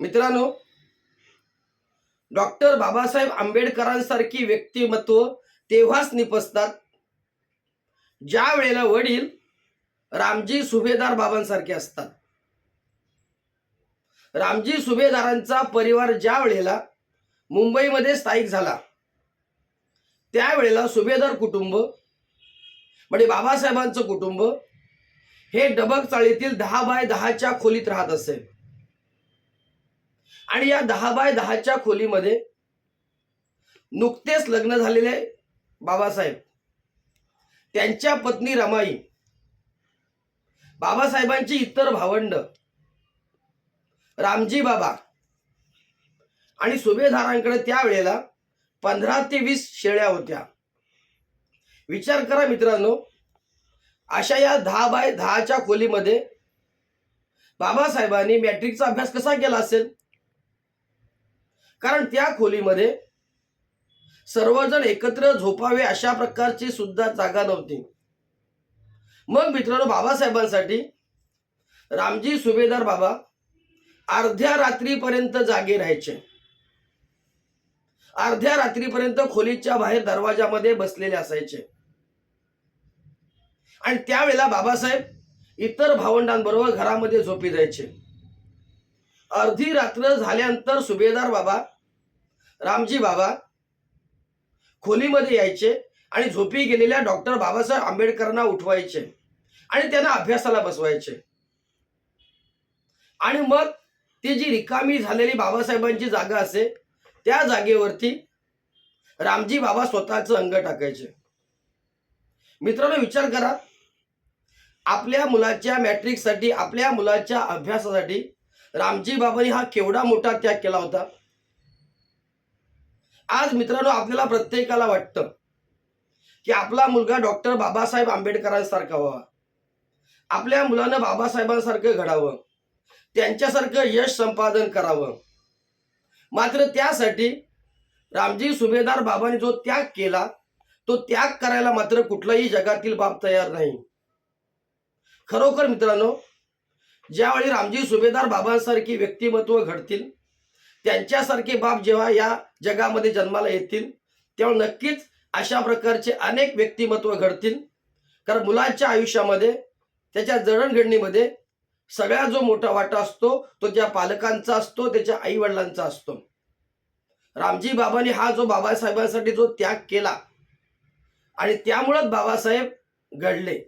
मित्रांनो डॉक्टर बाबासाहेब आंबेडकरांसारखी व्यक्तिमत्व तेव्हाच निपसतात ज्या वेळेला वडील रामजी सुभेदार बाबांसारखे असतात. रामजी सुभेदारांचा परिवार ज्या वेळेला मुंबईमध्ये स्थायिक झाला त्यावेळेला सुभेदार कुटुंब म्हणजे बाबासाहेबांचं कुटुंब हे डबक चाळीतील दहा बाय दहाच्या खोलीत राहत असे. आणि या दहा बाय दहाच्या खोलीमध्ये नुकतेच लग्न झालेले बाबासाहेब. त्यांच्या पत्नी रमाई बाबासाहेबांची इतर भावंड रामजी बाबा आणि सुभेदारांकडे त्यावेळेला पंधरा ते वीस शेळ्या होत्या. विचार करा मित्रांनो अशा या दहा बाय दहाच्या खोलीमध्ये बाबासाहेबांनी मॅट्रिकचा अभ्यास कसा केला असेल? कारण त्या खोलीमध्ये सर्वजण एकत्र झोपावे अशा प्रकारची सुद्धा जागा नव्हती. मग मित्रांनो बाबासाहेबांसाठी रामजी सुभेदार बाबा अर्ध्या रात्रीपर्यंत जागे राहायचे. अर्ध्या रात्रीपर्यंत खोलीच्या बाहेर दरवाजामध्ये बसलेले असायचे. आणि त्यावेळेला बाबासाहेब इतर भावंडांबरोबर घरामध्ये झोपी जायचे. अर्धी रात्र झाल्यानंतर सुभेदार बाबा रामजी बाबा खोलीमध्ये यायचे आणि झोपी गेलेल्या डॉक्टर बाबासाहेब आंबेडकरांना उठवायचे आणि त्यांना अभ्यासाला बसवायचे. आणि मग ती जी रिकामी झालेली बाबासाहेबांची जागा असे त्या जागेवरती रामजी बाबा स्वतःचं अंग टाकायचे. मित्रांनो विचार करा. आपल्या मुलाच्या मॅट्रिकसाठी आपल्या मुलाच्या अभ्यासासाठी रामजी बाबांनी हा केवढा मोठा त्याग केला होता? आज मित्रांनो आपल्याला प्रत्येकाला वाटतं की आपला मुलगा डॉक्टर बाबासाहेब आंबेडकरांसारखा व्हावा. आपल्या मुलानं बाबासाहेबांसारखं घडावं. त्यांच्यासारखं यश संपादन करावं. मात्र त्यासाठी रामजी सुभेदार बाबांनी जो त्याग केला तो त्याग करायला मात्र कुठलाही जगातील बाप तयार नाही. खरोखर मित्रांनो ज्यावेळी रामजी सुभेदार बाबांसारखी व्यक्तिमत्व घडतील त्यांच्यासारखे बाप जेव्हा या जगामध्ये जन्माला येतील तेव्हा नक्कीच अशा प्रकारचे अनेक व्यक्तिमत्व घडतील. कारण मुलाच्या आयुष्यामध्ये त्याच्या जडणघडणीमध्ये सगळा जो मोठा वाटा असतो तो त्या पालकांचा असतो त्याच्या आईवडिलांचा असतो. रामजी बाबांनी हा जो बाबासाहेबांसाठी जो त्याग केला आणि त्यामुळंच बाबासाहेब घडले.